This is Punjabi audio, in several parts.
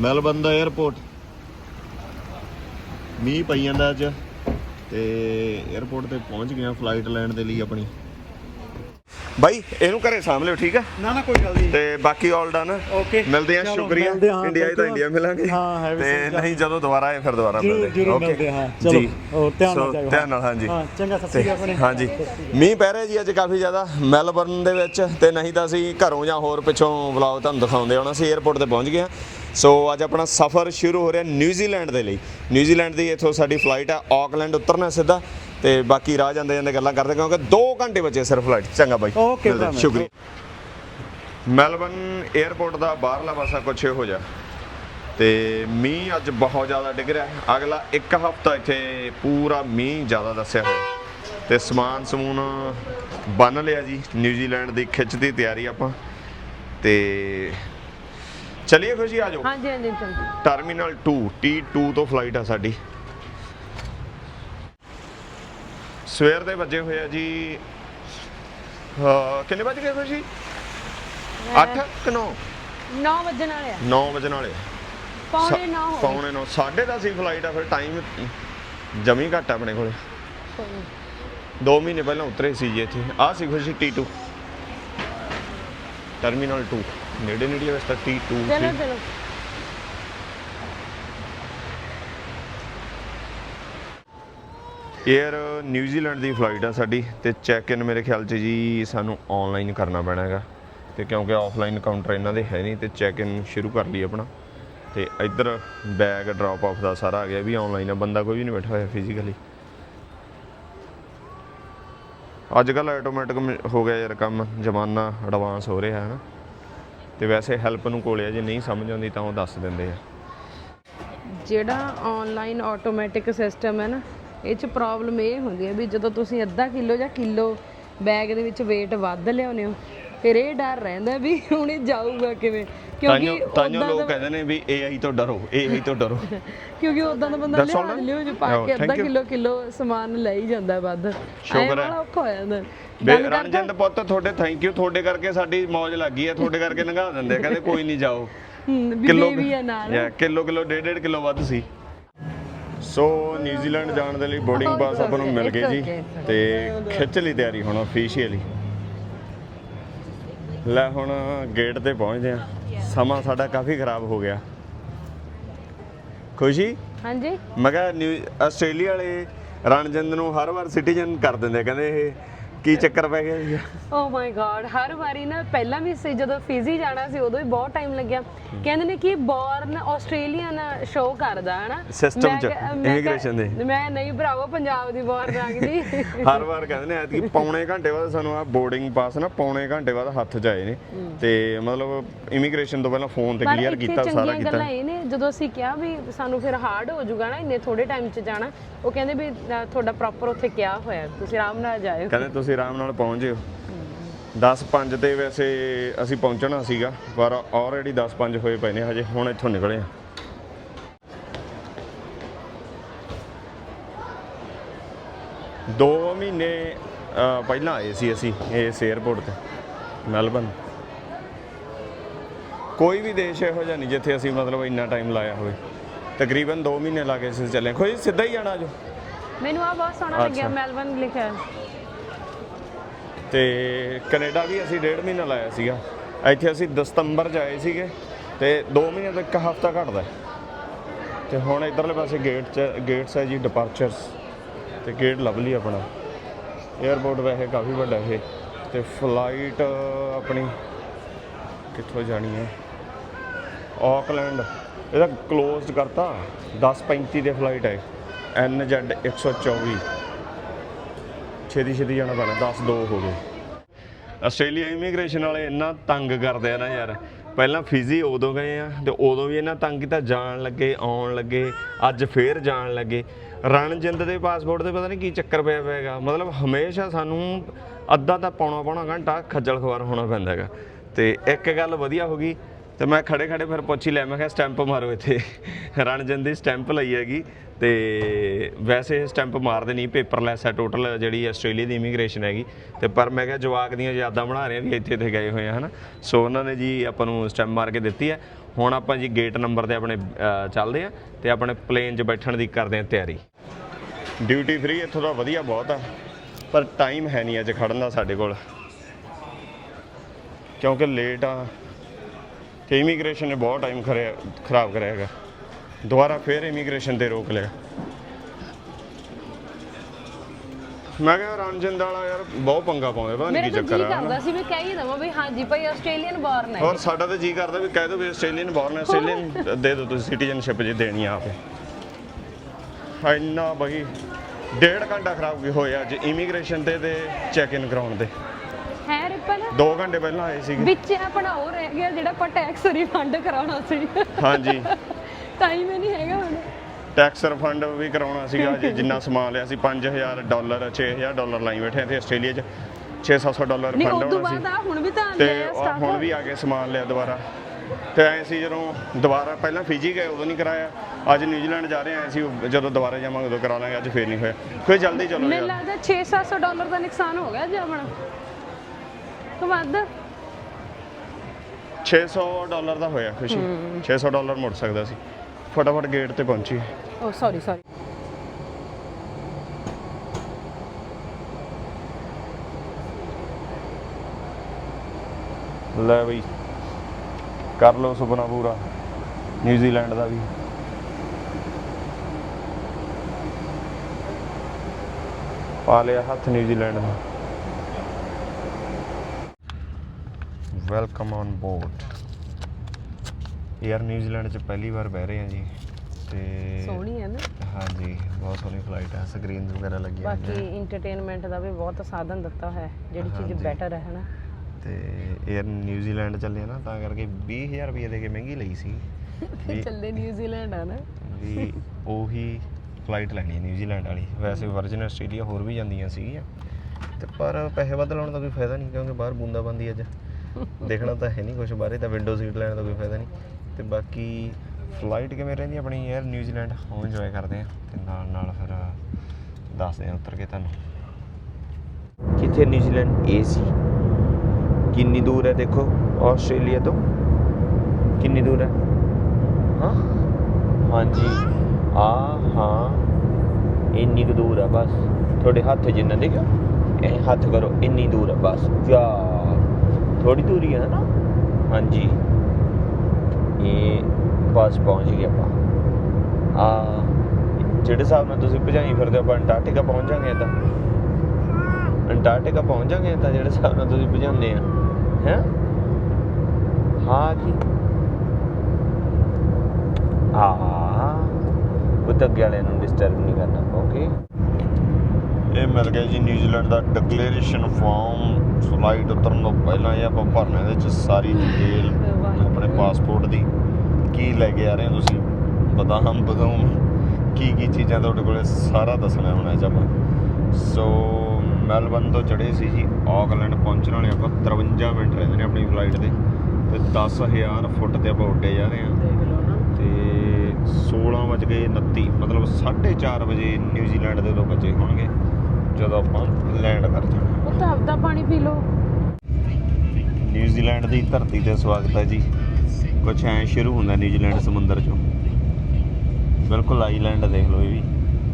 ਮੈਲਬਨ ਦਾ 에어ਪੋਰਟ ਮੀਂਹ ਪਈ ਜਾਂਦਾ ਅੱਜ ਤੇ 에어ਪੋਰਟ ਤੇ ਪਹੁੰਚ ਗਏ ਫਲਾਈਟ ਲੈਣ ਦੇ ਲਈ ਆਪਣੀ। ਬਾਈ ਇਹਨੂੰ ਘਰੇ ਸਾਂਭ ਲਿਓ ਠੀਕ ਆ? ਨਾ ਨਾ ਕੋਈ ਗੱਲ ਨਹੀਂ। ਤੇ ਬਾਕੀ ਆਲ ਡਨ ਓਕੇ ਮਿਲਦੇ ਆ ਸ਼ੁਕਰੀਆ। ਇੰਡੀਆ ਦਾ ਇੰਡੀਆ ਮਿਲਾਂਗੇ। ਤੇ ਨਹੀਂ ਜਦੋਂ ਦੁਬਾਰਾ ਆਏ ਫਿਰ ਦੁਬਾਰਾ ਮਿਲਦੇ ਓਕੇ ਚਲੋ ਧਿਆਨ ਨਾਲ ਜਾਇਓ। ਧਿਆਨ ਨਾਲ ਹਾਂਜੀ। ਚੰਗਾ ਸਤਿ ਸ਼੍ਰੀ ਅਕਾਲ ਹਾਂਜੀ। ਮੀਂਹ ਪੈ ਰਹੇ ਜੀ ਅੱਜ ਕਾਫੀ ਜ਼ਿਆਦਾ ਮੈਲਬਰਨ ਦੇ ਵਿੱਚ। ਤੇ ਨਹੀਂ ਤਾਂ ਅਸੀਂ ਘਰੋਂ ਜਾਂ ਹੋਰ ਪਿੱਛੋਂ ਵਲੌਗ ਤੁਹਾਨੂੰ ਦਿਖਾਉਂਦੇ ਆਉਣਾ ਸੀ 에어ਪੋਰਟ ਤੇ ਪਹੁੰਚ ਗਏ ਆ ਸੋ ਅੱਜ ਆਪਣਾ ਸਫ਼ਰ ਸ਼ੁਰੂ ਹੋ ਰਿਹਾ ਨਿਊਜ਼ੀਲੈਂਡ ਦੇ ਲਈ। ਨਿਊਜ਼ੀਲੈਂਡ ਦੀ ਇੱਥੋਂ ਸਾਡੀ ਫਲਾਈਟ ਆ ਆਕਲੈਂਡ ਉਤਰਨਾ ਸਿੱਧਾ। ਤੇ ਬਾਕੀ ਰਾਹ ਜਾਂਦੇ ਜਾਂਦੇ ਗੱਲਾਂ ਕਰਦੇ ਕਿਉਂਕਿ 2 ਘੰਟੇ ਬਚੇ ਸਿਰਫ ਫਲਾਈਟ ਚੰਗਾ ਬਾਈ। ਹਾਂ, ਭਰਾ, ਸ਼ੁਕਰੀਆ। ਮੈਲਬਰਨ 에어ਪੋਰਟ ਦਾ ਬਾਹਰਲਾ ਪਾਸਾ ਕੁਛ ਇਹੋ ਜਿਹਾ। ਤੇ ਮੀਂਹ ਅੱਜ ਬਹੁਤ ਜ਼ਿਆਦਾ ਡਿੱਗ ਰਿਹਾ ਹੈ। ਅਗਲਾ ਇੱਕ ਹਫ਼ਤਾ ਇੱਥੇ ਪੂਰਾ ਮੀਂਹ ਜ਼ਿਆਦਾ ਦੱਸਿਆ ਹੋਇਆ। ਤੇ ਸਮਾਨ ਸਮੂਨ ਬੰਨ ਲਿਆ ਜੀ। ਨਿਊਜ਼ੀਲੈਂਡ ਦੀ ਖਿੱਚ ਦੀ ਤਿਆਰੀ ਆਪਾਂ। ਤੇ ਚਲਿਏ ਖੁਸ਼ੀ ਆ ਜਾਓ। ਹਾਂਜੀ ਹਾਂਜੀ ਚਲ ਟਰਮੀਨਲ 2 T2 ਤੋਂ ਫਲਾਈਟ ਆ ਸਾਡੀ। ਸਵੇਰ ਦੇ ਵੱਜੇ ਹੋਏ ਆ ਜੀ ਅਹ ਕਿੰਨੇ ਵਜ ਗਏ ਖੁਸ਼ੀ 8 ਕਿ 9 9 ਵਜਣ ਵਾਲੇ ਆ। 9 ਵਜਣ ਵਾਲੇ ਪੌਣੇ 9 ਹੋ ਗਏ। ਪੌਣੇ 9 10:30 ਹੀ ਫਲਾਈਟ ਆ ਫਿਰ ਟਾਈਮ ਜਮੀ ਘੱਟ ਆ ਆਪਣੇ ਕੋਲੇ। 2 ਮਹੀਨੇ ਪਹਿਲਾਂ ਉਤਰੇ ਸੀ ਜੀ ਇੱਥੇ। ਆ ਸੀ ਖੁਸ਼ੀ T2 ਟਰਮੀਨਲ 2 ਨੇੜੇ ਨੇੜੇ ਵਸਤਾ T2 ਚਲੋ ਸੀ ਚਲੋ। 에ਅਰ ਨਿਊਜ਼ੀਲੈਂਡ ਦੀ ਫਲਾਈਟ ਆ ਸਾਡੀ ਤੇ ਚੈੱਕ ਇਨ ਮੇਰੇ ਖਿਆਲ 'ਚ ਜੀ ਸਾਨੂੰ ਆਨਲਾਈਨ ਕਰਨਾ ਪੈਣਾ ਹੈਗਾ। ਤੇ ਕਿਉਂਕਿ ਆਫਲਾਈਨ ਕਾਊਂਟਰ ਇਹਨਾਂ ਦੇ ਹੈ ਨਹੀਂ ਤੇ ਚੈੱਕ ਇਨ ਸ਼ੁਰੂ ਕਰ ਲਈ ਆਪਣਾ। ਤੇ ਇੱਧਰ ਬੈਗ ਡ੍ਰੌਪ ਆਫ ਦਾ ਸਾਰਾ ਆ ਗਿਆ ਵੀ ਆਨਲਾਈਨ ਆ ਬੰਦਾ ਕੋਈ ਵੀ ਨਹੀਂ ਬੈਠਾ ਹੋਇਆ ਫਿਜ਼ੀਕਲੀ ਅੱਜ ਕੱਲ ਆਟੋਮੈਟਿਕ ਹੋ ਗਿਆ ਯਾਰ ਕੰਮ ਜ਼ਮਾਨਾ ਐਡਵਾਂਸ ਹੋ ਰਿਹਾ ਹੈ ਨਾ। ਤੇ ਵੈਸੇ ਹੈਲਪ ਨੂੰ ਕੋਲੇ ਆ, ਜੇ ਨਹੀਂ ਸਮਝ ਆਉਂਦੀ ਤਾਂ ਉਹ ਦੱਸ ਦਿੰਦੇ ਆ। ਜਿਹੜਾ ਆਨਲਾਈਨ ਆਟੋਮੈਟਿਕ ਸਿਸਟਮ ਹੈ ਨਾ, ਇਹ ਚ ਪ੍ਰੋਬਲਮ ਇਹ ਹੁੰਦੀ ਹੈ ਵੀ ਜਦੋਂ ਤੁਸੀਂ ਅੱਧਾ ਕਿਲੋ ਜਾਂ ਕਿਲੋ ਬੈਗ ਦੇ ਵਿੱਚ weight ਵੱਧ ਲਿਆਉਂਦੇ ਹੋ ਫਿਰ ਇਹ ਡਰ ਰਹਿੰਦਾ ਵੀ ਹੁਣ ਇਹ ਜਾਊਗਾ ਕਿਵੇਂ? ਕਿਉਂਕਿ ਉੱਦਾਂ ਲੋਕ ਕਹਿੰਦੇ ਨੇ ਵੀ AI ਤੋਂ ਡਰੋ AI ਤੋਂ ਡਰੋ। ਕਿਉਂਕਿ ਉਦਾਂ ਦਾ ਬੰਦਾ ਲਿਆ? ਲਿਓ ਚ ਪਾ Oh, ਕੇ ਅੱਧਾ. ਕਿਲੋ ਕਿਲੋ ਸਮਾਨ ਲੈ ਹੀ ਜਾਂਦਾ ਵੱਧ। ਸ਼ੁਕਰ ਹੈ। ਔਖਾ ਹੋ ਜਾਂਦਾ। ਰਣਜਿੰਦ ਪੁੱਤ ਤੁਹਾਡੇ ਥੈਂਕ ਯੂ ਤੁਹਾਡੇ ਕਰਕੇ ਸਾਡੀ ਮौज ਲੱਗੀ ਹੈ। ਤੁਹਾਡੇ ਕਰਕੇ ਲੰਘਾ ਦਿੰਦੇ ਕਹਿੰਦੇ ਕੋਈ ਨਹੀਂ ਜਾਓ। ਹੂੰ, ਵੀ ਕਿਲੋ ਬੇਬੀ ਆ ਨਾਲ। ਕਿਲੋ ਕਿਲੋ ਡੇਢ ਡੇਢ ਕਿਲੋ ਵੱਧ ਸੀ। ਸੋ ਨਿਊਜ਼ੀਲੈਂਡ ਜਾਣ ਦੇ ਲਈ ਬੋਰਡਿੰਗ ਪਾਸ ਆਪਾਂ ਨੂੰ ਮਿਲ ਗਏ ਜੀ। ਤੇ ਖਿੱਚ ਲਈ ਤਿਆਰੀ ਹੁਣ ਅਫੀਸ਼ੀਅਲੀ ਲੈ ਹੁਣ ਗੇਟ ਤੇ ਪਹੁੰਚਦੇ ਆ ਸਮਾਂ ਸਾਡਾ ਕਾਫੀ ਖਰਾਬ ਹੋ ਗਿਆ। ਖੁਸ਼ੀ? ਹਾਂਜੀ। ਮੈਂ ਕਿਹਾ ਨਿਊ ਆਸਟ੍ਰੇਲੀਆ ਵਾਲੇ ਰਣਜਿੰਦ ਨੂੰ ਹਰ ਵਾਰ ਸਿਟੀਜ਼ਨ ਕਰ ਦਿੰਦੇ ਕਹਿੰਦੇ ਇਹ ਕੀ ਚੱਕਰ ਪੈ ਗਿਆ ਜੀ ਓ ਮਾਈ ਗॉड ਹਰ ਵਾਰੀ ਨਾ ਪਹਿਲਾਂ ਵੀ ਸੀ ਜਦੋਂ ਫਿਜ਼ੀ ਜਾਣਾ ਸੀ ਉਦੋਂ ਵੀ ਬਹੁਤ ਟਾਈਮ ਲੱਗਿਆ। ਕਹਿੰਦੇ ਨੇ ਕਿ ਬੋਰਨ ਆਸਟ੍ਰੇਲੀਅਨ ਸ਼ੋ ਕਰਦਾ ਹਨਾ? System ਮੈਂ ਚ, immigration ਦੇ। ਮੈਂ ਨਹੀਂ ਭਰਾਵੋ ਪੰਜਾਬ ਦੀ ਬੋਰਨ ਆਗਦੀ ਹਰ ਵਾਰ ਕਹਿੰਦੇ ਨੇ ਐਤਕੀ ਪੌਣੇ ਘੰਟੇ ਬਾਅਦ ਸਾਨੂੰ ਆ ਬੋਰਡਿੰਗ ਪਾਸ ਨਾ ਪੌਣੇ ਘੰਟੇ ਬਾਅਦ ਹੱਥ 'ਚ ਆਏ ਨੇ। ਤੇ ਮਤਲਬ ਇਮੀਗ੍ਰੇਸ਼ਨ ਤੋਂ ਪਹਿਲਾਂ ਫੋਨ ਤੇ ਕਲੀਅਰ ਕੀਤਾ ਸਾਰਾ ਕੀਤਾ। ਗੱਲਾਂ ਇਹ ਨੇ ਜਦੋਂ ਅਸੀਂ ਕਿਹਾ ਵੀ ਸਾਨੂੰ ਫਿਰ ਹਾਰਡ ਹੋ ਜਾਊਗਾ ਨਾ ਇੰਨੇ ਥੋੜੇ ਟਾਈਮ 'ਚ ਜਾਣਾ ਉਹ ਕਹਿੰਦੇ ਵੀ ਤੁਹਾਡਾ ਪ੍ਰੋਪਰ ਉੱਥੇ ਕਿਹਾ ਹੋਇਆ ਤੁਸੀਂ ਆਰਾਮ ਨਾਲ ਜਾਇਓ। ਕਹਿੰਦੇ ਤੁਸੀਂ ਆਰਾਮ ਨਾਲ ਪਹੁੰਚ ਜਿਓ। 10:05 ਤੇ ਵੈਸੇ ਅਸੀਂ ਪਹੁੰਚਣਾ ਸੀਗਾ ਪਰ ਆਲਰੇਡੀ 10:05 ਹੋਏ ਪਏ ਨੇ ਹਜੇ ਹੁਣ ਇੱਥੋਂ ਨਿਕਲੇ ਆ ਦੋ ਮਹੀਨੇ ਪਹਿਲਾਂ ਆਏ ਸੀ ਅਸੀਂ ਇਸ 에ਅਰਪੋਰਟ ਤੇ ਮੈਲਬਨ ਕੋਈ ਵੀ ਦੇਸ਼ ਇਹੋ ਜਿਹਾ ਨਹੀਂ ਜਿੱਥੇ ਅਸੀਂ ਮਤਲਬ ਇੰਨਾ ਟਾਈਮ ਲਾਇਆ ਹੋਵੇ। ਤਕਰੀਬਨ 2 ਮਹੀਨੇ ਲਾ ਕੇ ਅਸੀਂ ਚੱਲੇ ਕੋਈ ਸਿੱਧਾ ਹੀ ਜਾਣਾ ਜੋ ਮੈਨੂੰ ਆ ਬਹੁਤ ਸੋਹਣਾ ਲੱਗਿਆ। ਮੈਲਬਨ ਲਿਖਿਆ ਤੇ ਕੈਨੇਡਾ ਵੀ ਅਸੀਂ ਡੇਢ ਮਹੀਨਾ ਲਾਇਆ ਸੀਗਾ। ਇੱਥੇ ਅਸੀਂ ਦਸੰਬਰ 'ਚ ਆਏ ਸੀਗੇ ਤੇ 2 ਮਹੀਨੇ ਤੋਂ ਇੱਕ ਹਫ਼ਤਾ ਘਟਦਾ ਹੈ। ਤੇ ਹੁਣ ਇਧਰਲੇ ਪਾਸੇ ਗੇਟ 'ਚ ਗੇਟਸ ਹੈ ਜੀ ਡਿਪਾਰਚਰਸ ਤੇ ਗੇਟ ਲਵਲੀ ਆਪਣਾ। 에ਅਰਪੋਰਟ ਵੈਸੇ ਕਾਫੀ ਵੱਡਾ ਇਹ। ਤੇ ਫਲਾਈਟ ਆਪਣੀ ਕਿੱਥੋਂ ਜਾਣੀ ਹੈ? ਆਕਲੈਂਡ ਇਹਦਾ ਕਲੋਜ਼ਡ ਕਰਤਾ। 10:35 ਦੇ ਫਲਾਈਟ ਹੈ NZ 124 ਛੇਤੀ ਛੇਤੀ ਜਾਣਾ ਪੈਣਾ 10 2 ਹੋ ਗਏ। ਆਸਟ੍ਰੇਲੀਆ ਇਮੀਗ੍ਰੇਸ਼ਨ ਵਾਲੇ ਇੰਨਾ ਤੰਗ ਕਰਦੇ ਆ ਨਾ ਯਾਰ। ਪਹਿਲਾਂ ਫਿਜ਼ੀ ਉਦੋਂ ਗਏ ਆ ਤੇ ਉਦੋਂ ਵੀ ਇਹਨਾਂ ਤੰਗ ਕੀਤਾ, ਜਾਣ ਲੱਗੇ, ਆਉਣ ਲੱਗੇ, ਅੱਜ ਫੇਰ ਜਾਣ ਲੱਗੇ। ਰਣਜਿੰਦ ਦੇ ਪਾਸਪੋਰਟ ਤੇ ਪਤਾ ਨਹੀਂ ਕੀ ਚੱਕਰ ਪਿਆ ਪਿਆਗਾ। ਮਤਲਬ ਹਮੇਸ਼ਾ ਸਾਨੂੰ ਅੱਧਾ ਤਾਂ ਪੌਣਾ ਪੌਣਾ ਘੰਟਾ ਖੱਜਲ ਖਵਾਰ ਹੋਣਾ ਪੈਂਦਾ ਹੈਗਾ। ਤੇ ਇੱਕ ਗੱਲ ਵਧੀਆ ਹੋ ਗਈ ਤੇ ਮੈਂ ਖੜੇ ਖੜੇ ਫਿਰ ਪੁੱਛ ਹੀ ਲਿਆ, ਮੈਂ ਕਿਹਾ ਸਟੈਂਪ ਮਾਰੋ ਇੱਥੇ। ਰਣਜਨ ਦੀ ਸਟੈਂਪ ਲਈ ਹੈਗੀ ਤੇ ਵੈਸੇ ਇਹ ਸਟੈਂਪ ਮਾਰਦੇ ਨਹੀਂ ਪੇਪਰਲੈਸ ਹੈ ਟੋਟਲ ਜਿਹੜੀ ਆਸਟ੍ਰੇਲੀਆ ਦੀ ਇਮੀਗ੍ਰੇਸ਼ਨ ਹੈਗੀ। ਤੇ ਪਰ ਮੈਂ ਕਿਹਾ ਜਵਾਕ ਦੀਆਂ ਯਾਦਾਂ ਬਣਾ ਰਹੇ ਆ ਵੀ ਇੱਥੇ ਇੱਥੇ ਗਏ ਹੋਏ ਆ, ਹਨਾ। ਸੋ ਉਹਨਾਂ ਨੇ ਜੀ ਆਪਾਂ ਨੂੰ ਸਟੈਂਪ ਮਾਰ ਕੇ ਦਿੱਤੀ ਹੈ। ਹੁਣ ਆਪਾਂ ਜੀ ਗੇਟ ਨੰਬਰ ਤੇ ਆਪਣੇ ਚੱਲਦੇ ਆ ਤੇ ਆਪਣੇ ਪਲੇਨ 'ਚ ਬੈਠਣ ਦੀ ਕਰਦੇ ਆ ਤਿਆਰੀ। ਡਿਊਟੀ ਫ੍ਰੀ ਇੱਥੋਂ ਦਾ ਵਧੀਆ ਬਹੁਤ ਆ, ਪਰ ਟਾਈਮ ਹੈ ਨਹੀਂ ਅੱਜ ਖੜਨ ਦਾ ਸਾਡੇ ਕੋਲ। ਕਿਉਂਕਿ ਲੇਟ ਆ। ਤੇ ਇਮੀਗ੍ਰੇਸ਼ਨ ਨੇ ਬਹੁਤ ਟਾਈਮ ਖਰਾਬ ਕਰਿਆ ਹੈਗਾ। ਦੁਬਾਰਾ ਫੇਰ ਇਮੀਗ੍ਰੇਸ਼ਨ ਤੇ ਰੋਕ ਲਿਆ। ਮੈਂ ਕਿਹਾ ਰਣਜਨ ਵਾਲਾ ਯਾਰ ਬਹੁਤ ਪੰਗਾ ਪਾਉਂਦੇ ਪਤਾ ਨਹੀਂ ਕੀ ਚੱਕਰ ਆ। ਕਰਦਾ ਸੀ ਵੀ ਕਹਿ ਹੀ ਦਵਾਂ ਵੀ ਹਾਂਜੀ ਭਾਈ ਆਸਟ੍ਰੇਲੀਅਨ ਬੋਰਨ ਹੈ। ਹੋਰ ਸਾਡਾ ਤਾਂ ਜੀ ਕਰਦਾ ਵੀ ਕਹਿ ਦੋ ਵੀ ਆਸਟ੍ਰੇਲੀਅਨ ਬੋਰਨ ਆਸਟ੍ਰੇਲੀਅਨ ਦੇ ਦਿਓ ਤੁਸੀਂ ਸਿਟੀਜ਼ਨਸ਼ਿਪ ਜੇ ਦੇਣੀ ਆ ਆਪੇ। ਇੰਨਾ ਬਈ ਡੇਢ ਘੰਟਾ ਖਰਾਬ ਕੀ ਹੋਇਆ ਅੱਜ ਇਮੀਗ੍ਰੇਸ਼ਨ ਤੇ ਤੇ ਚੈੱਕ ਇਨ ਕਰਾਉਣ ਤੇ। ਹੈ ਰਿਪਨ 2 ਘੰਟੇ ਪਹਿਲਾਂ ਆਏ ਸੀਗੇ। ਵਿੱਚ ਆਪਣਾ ਉਹ ਰਹਿ ਗਿਆ ਜਿਹੜਾ ਆਪਾਂ ਟੈਕਸ ਰਿਫੰਡ ਕਰਾਉਣਾ ਸੀ। ਹਾਂਜੀ। ਟਾਈਮ ਹੀ ਨਹੀਂ ਹੈਗਾ ਹੁਣ। ਟੈਕਸ ਰਿਫੰਡ ਵੀ ਕਰਾਉਣਾ ਸੀਗਾ ਜੀ ਜਿੰਨਾ ਸਮਾਨ ਲਿਆ ਸੀ 5000 ਡਾਲਰ 6000 ਡਾਲਰ ਲਾਈ ਬੈਠੇ ਆ ਤੇ ਆਸਟ੍ਰੇਲੀਆ 'ਚ। 6-700 ਡਾਲਰ ਨਹੀਂ ਰਿਫੰਡ ਉਸ ਤੋਂ ਹੋਣਾ ਬਾਅਦ ਸੀ ਆ ਹੁਣ ਵੀ ਤਾਂ ਤੇ ਲਿਆ ਉਹ ਹੁਣ ਵੀ ਆ ਕੇ ਸਮਾਨ ਲਿਆ ਦੁਬਾਰਾ। ਤੇ ਐ ਸੀ ਜਦੋਂ ਦੁਬਾਰਾ ਪਹਿਲਾਂ ਫਿਜੀ ਗਏ ਉਦੋਂ ਨਹੀਂ ਕਰਾਇਆ। ਅੱਜ ਨਿਊਜ਼ੀਲੈਂਡ ਜਾ ਰਹੇ ਆ ਸੀ ਜਦੋਂ ਦੁਬਾਰਾ ਜਾਵਾਂਗੇ ਉਦੋਂ ਕਰਾ ਲਾਂਗੇ ਅੱਜ ਫੇਰ ਨਹੀਂ ਹੋਇਆ। ਕੋਈ ਜਲਦੀ ਚਲੋ ਮੈਨੂੰ ਯਾਰ। ਲੱਗਦਾ 6-700 ਡਾਲਰ ਦਾ ਨੁਕਸਾਨ ਹੋ ਗਿਆ ਜੀ ਆਪਣਾ ਤੋਂ ਵੱਧ। 600 ਡਾਲਰ ਦਾ ਹੋਇਆ ਖੁਸ਼ੀ। 600 ਡਾਲਰ ਮੁੜ ਸਕਦਾ ਸੀ। ਫਟਾਫਟ ਗੇਟ ਤੇ ਪਹੁੰਚੀ। ਓ ਸੌਰੀ ਸੌਰੀ ਲੈ ਬਈ। ਕਰ ਲਓ ਸੁਪਨਾ ਪੂਰਾ। ਨਿਊਜ਼ੀਲੈਂਡ ਦਾ ਵੀ। ਪਾ ਲਿਆ ਹੱਥ New Zealand the. Welcome on board. ਯਾਰ ਨਿਊਜ਼ੀਲੈਂਡ ਚ ਪਹਿਲੀ ਵਾਰ ਬਹਿ ਰਹੇ ਆ ਜੀ ਤੇ ਸੋਹਣੀ ਹੈ ਨਾ। ਹਾਂਜੀ ਬਹੁਤ ਸੋਹਣੀ ਫਲਾਈਟ ਹੈ ਸਕਰੀਨ ਵਗੈਰਾ ਲੱਗੀਆਂ ਬਾਕੀ ਹੋਈਆਂ ਇੰਟਰਟੇਨਮੈਂਟ ਦਾ ਵੀ ਬਹੁਤ ਸਾਧਨ ਦਿੱਤਾ ਹੋਇਆ ਹੈ ਜਿਹੜੀ ਚੀਜ਼। ਬੈਟਰ ਹੈ ਹਨਾ। ਤੇ 에ਅਰ ਨਿਊਜ਼ੀਲੈਂਡ ਚੱਲੇ ਆ ਨਾ ਤਾਂ ਕਰਕੇ 20000 ਰੁਪਏ ਦੇ ਕੇ ਮਹਿੰਗੀ ਲਈ ਸੀ। ਵੀ ਚੱਲੇ ਨਿਊਜ਼ੀਲੈਂਡ ਆ ਨਾ। ਵੀ ਉਹੀ ਫਲਾਈਟ ਲੈਣੀ ਹੈ ਨਿਊਜ਼ੀਲੈਂਡ ਵਾਲੀ। ਵੈਸੇ ਵਰਜਨ ਆਸਟ੍ਰੇਲੀਆ ਹੋਰ ਵੀ ਜਾਂਦੀਆਂ ਸੀਗੀਆਂ ਤੇ ਪਰ ਪੈਸੇ ਵੱਧ ਲਾਉਣ ਦਾ ਕੋਈ ਫਾਇਦਾ ਨਹੀਂ ਕਿਉਂਕਿ ਬਾਹਰ ਬੂੰਦਾਬਾਂਦੀ ਅੱਜ। ਦੇਖਣਾ ਤਾਂ ਹੈ ਨਹੀਂ ਕੁਝ ਬਾਹਰੇ, ਤਾਂ ਵਿੰਡੋ ਸੀਟ ਲੈਣ ਦਾ ਕੋਈ ਫਾਇਦਾ ਨਹੀਂ। ਤੇ ਬਾਕੀ ਫਲਾਈਟ ਕਿਵੇਂ ਰਹਿੰਦੀ ਆਪਣੀ? 에ਅਰ ਨਿਊਜ਼ੀਲੈਂਡ ਉਹ ਇੰਜੋਏ ਕਰਦੇ ਆ। ਤੇ ਨਾਲ ਨਾਲ ਫਿਰ ਦੱਸਦੇ ਆ ਉਤਰ ਕੇ ਤੁਹਾਨੂੰ। ਕਿੱਥੇ ਨਿਊਜ਼ੀਲੈਂਡ ਏ ਸੀ ਕਿੰਨੀ ਦੂਰ ਹੈ ਦੇਖੋ, ਆਸਟ੍ਰੇਲੀਆ ਤੋਂ। ਕਿੰਨੀ ਦੂਰ ਹੈ? ਹਾਂ? ਹਾਂਜੀ। ਆ ਹਾਂ। ਇੰਨੀ ਕੁ ਦੂਰ ਹੈ ਬਸ। ਤੁਹਾਡੇ ਹੱਥ ਜਿੰਨਾ ਦੇਖਿਆ? ਇਹ ਹੱਥ ਕਰੋ, ਇੰਨੀ ਦੂਰ ਹੈ ਬਸ। ਜਾ ਥੋੜੀ ਦੂਰੀ ਹੈ ਨਾ। ਹਾਂਜੀ। ਇਹ ਬਸ ਪਹੁੰਚ ਗਏ ਆਪਾਂ। ਆ ਜਿਹੜੇ ਹਿਸਾਬ ਨਾਲ ਤੁਸੀਂ ਭਜਾਈ ਫਿਰਦੇ ਹੋ ਆਪਾਂ ਅੰਟਾਰਕਟਿਕਾ ਪਹੁੰਚ ਜਾਾਂਗੇ ਤਾਂ ਅੰਟਾਰਕਟਿਕਾ ਪਹੁੰਚ ਜਾਾਂਗੇ ਤਾਂ ਜਿਹੜੇ ਹਿਸਾਬ ਨਾਲ ਤੁਸੀਂ ਭਜਾਉਂਦੇ ਆ। ਹੈ? ਹਾਂ ਜੀ। ਆ। ਉਹ ਤਾਂ ਅੱਗੇ ਵਾਲਿਆਂ ਨੂੰ ਡਿਸਟਰਬ ਨਹੀਂ ਕਰਨਾ ਓਕੇ ਇਹ ਮਿਲ ਗਿਆ ਜੀ ਨਿਊਜ਼ੀਲੈਂਡ ਦਾ ਡਿਕਲੇਰੇਸ਼ਨ ਫਾਰਮ। ਫਲਾਈਟ ਉਤਰਨ ਤੋਂ ਪਹਿਲਾਂ ਇਹ ਆਪਾਂ ਭਰਨਾ ਇਹਦੇ ਚ ਸਾਰੀ ਡਿਟੇਲ ਆਪਣੇ ਪਾਸਪੋਰਟ ਦੀ। ਕੀ ਲੈ ਕੇ ਆ ਰਹੇ ਹੋ ਤੁਸੀਂ? ਬਦਾਮ ਬਦਾਮ। ਕੀ ਕੀ ਚੀਜ਼ਾਂ ਤੁਹਾਡੇ ਕੋਲੇ? ਸਾਰਾ ਦੱਸਣਾ ਹੁਣ 'ਚ ਆਪਾਂ। ਸੋ ਮੈਲਬਨ ਤੋਂ ਚੜੇ ਸੀ ਜੀ ਆਕਲੈਂਡ ਪਹੁੰਚਣ ਵਾਲੇ ਆਪਾਂ 53 ਮਿੰਟ ਰਹਿੰਦੇ ਨੇ ਆਪਣੀ ਫਲਾਈਟ ਦੇ। ਤੇ 10000 ਫੁੱਟ ਤੇ ਆਪਾਂ ਉੱਡੇ ਜਾ ਰਹੇ ਹਾਂ। ਤੇ 16 ਵਜ ਗਏ 29 ਮਤਲਬ 4:30 ਵਜੇ ਨਿਊਜ਼ੀਲੈਂਡ ਦੇ ਤੋਂ ਬਚੇ ਹੋਣਗੇ। ਜਦੋਂ ਆਪਾਂ ਲੈਂਡ ਕਰ ਜਾਣਾ। ਉਹ ਤਾਂ ਆਪਦਾ ਪਾਣੀ ਪੀ ਲਓ। ਨਿਊਜ਼ੀਲੈਂਡ ਦੀ ਧਰਤੀ ਤੇ ਸਵਾਗਤ ਹੈ ਜੀ। ਕੁਝ ਐ ਸ਼ੁਰੂ ਹੁੰਦਾ ਨਿਊਜ਼ੀਲੈਂਡ ਸਮੁੰਦਰ ਚੋਂ। ਬਿਲਕੁਲ ਆਈਲੈਂਡ ਦੇਖ ਲਓ ਇਹ ਵੀ।